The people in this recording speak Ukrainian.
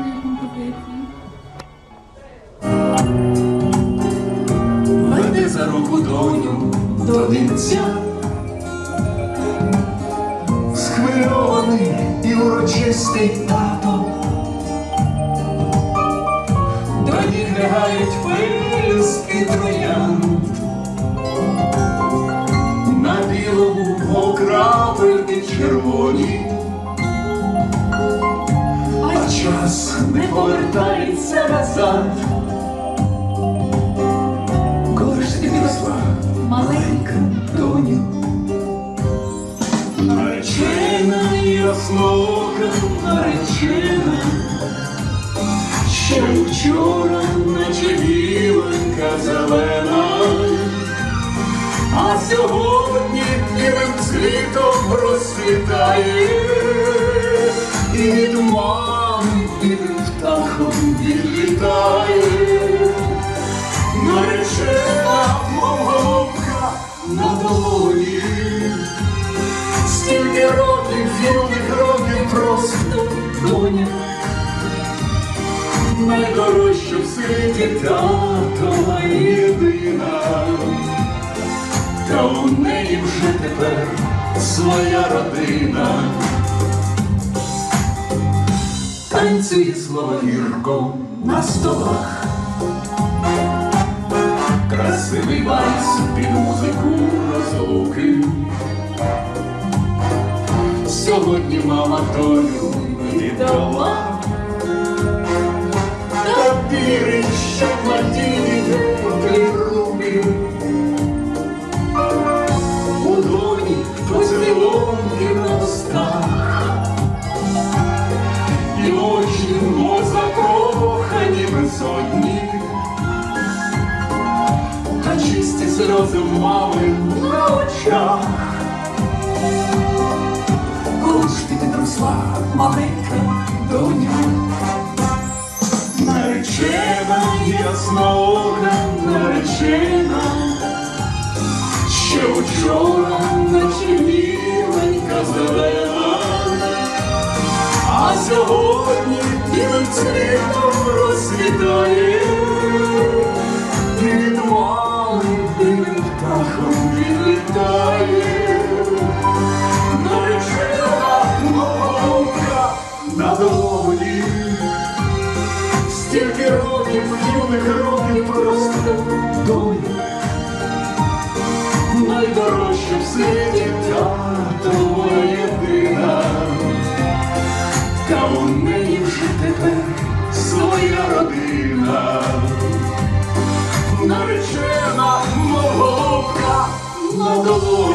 музичної композиції. Веди за руку доню до вінця. Схвильований і урочистий тато. До них лягають пилюстки труї. Час не повертається назад. Коли ж маленька доню, наречена ясноока, наречена, ще вчора, наче білонька зелена, а сьогодні білим і від мами білим птахом відлітає. Наречена мов голубка на долоні, стільки років, юних років просто доня, найдорожча в світі татова єдина, та у неї вже тепер своя родина. Танцює слово гірком на столах. Красивий вальс під музику розлуки. Сьогодні мама долю віддала, та вірить, що надії безодні та чисті сльози мами на очах. Коли ж ти підросла, маленька доня, наречена, ясноока, наречена, ще вчора наче біленька зелена, а сьогодні білим цвітом юних років просто доня, найдорожча в світі татова єдина, та у неї вже тепер своя родина. Наречена голубка на долоні.